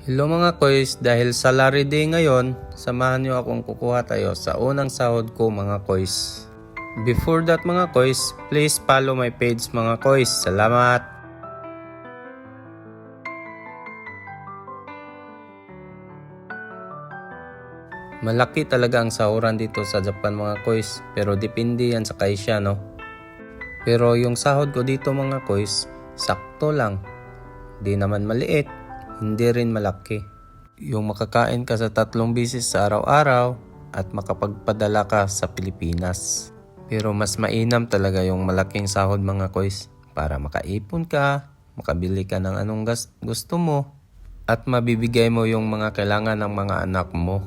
Hello mga koys, dahil salary day ngayon, samahan nyo akong kukuha tayo sa unang sahod ko mga koys. Before that mga koys, please follow my page mga koys. Salamat! Malaki talaga ang sahuran dito sa Japan mga koys, pero depende yan sa kaisya no. Pero yung sahod ko dito mga koys, sakto lang. Di naman maliit, hindi rin malaki. Yung makakain ka sa tatlong bisis sa araw-araw at makapagpadala ka sa Pilipinas. Pero mas mainam talaga yung malaking sahod mga koys para makaipon ka, makabili ka ng anong gusto mo, at mabibigay mo yung mga kailangan ng mga anak mo.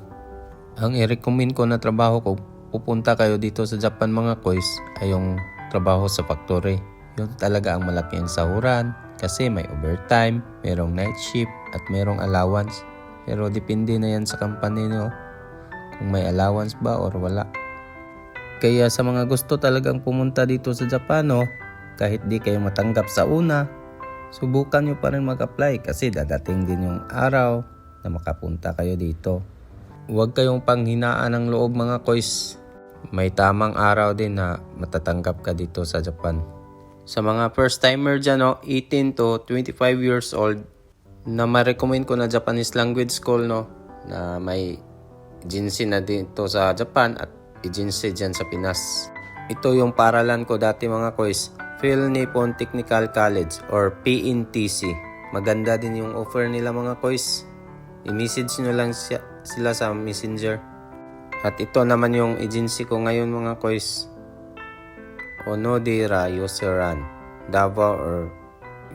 Ang i-recommend ko na trabaho ko, pupunta kayo dito sa Japan mga koys, ay yung trabaho sa factory. Yun talaga ang malaking sahuran kasi may overtime, merong night shift at merong allowance. Pero depende na yan sa company nyo kung may allowance ba or wala. Kaya sa mga gusto talagang pumunta dito sa Japan, no, kahit di kayo matanggap sa una, subukan nyo pa rin mag-apply kasi dadating din yung araw na makapunta kayo dito. Huwag kayong panghinaan ng loob mga koys. May tamang araw din na matatanggap ka dito sa Japan. Sa mga first timer dyan, no, 18 to 25 years old, na ma-recommend ko na Japanese language school, no, na may agency na dito sa Japan at agency dyan sa Pinas. Ito yung paralan ko dati mga koys, Phil Nippon Technical College or PNTC. Maganda din yung offer nila mga koys. I-message nyo lang siya, sila sa messenger. At ito naman yung agency ko ngayon mga koys. Onodera Yoseran, Davao or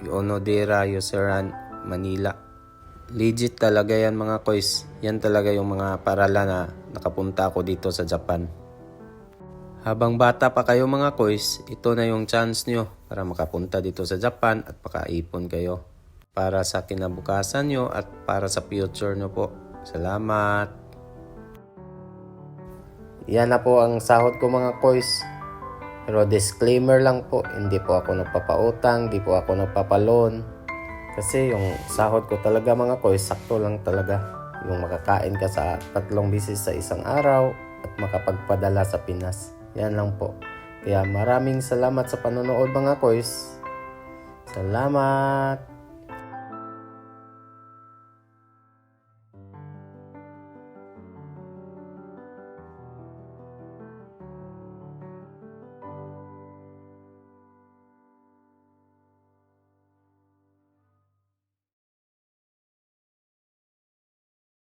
Onodera Yoseran, Manila. Legit talaga yan mga koys. Yan talaga yung mga paralan na nakapunta ako dito sa Japan. Habang bata pa kayo mga koys, ito na yung chance nyo para makapunta dito sa Japan at makaipon kayo. Para sa kinabukasan nyo at para sa future nyo po. Salamat! Yan na po ang sahod ko mga koys. Pero disclaimer lang po, hindi po ako nagpapautang, hindi po ako nagpapalon. Kasi yung sahod ko talaga mga koys, sakto lang talaga. Yung makakain ka sa tatlong bisis sa isang araw at makapagpadala sa Pinas. Yan lang po. Kaya maraming salamat sa panonood mga koys. Salamat!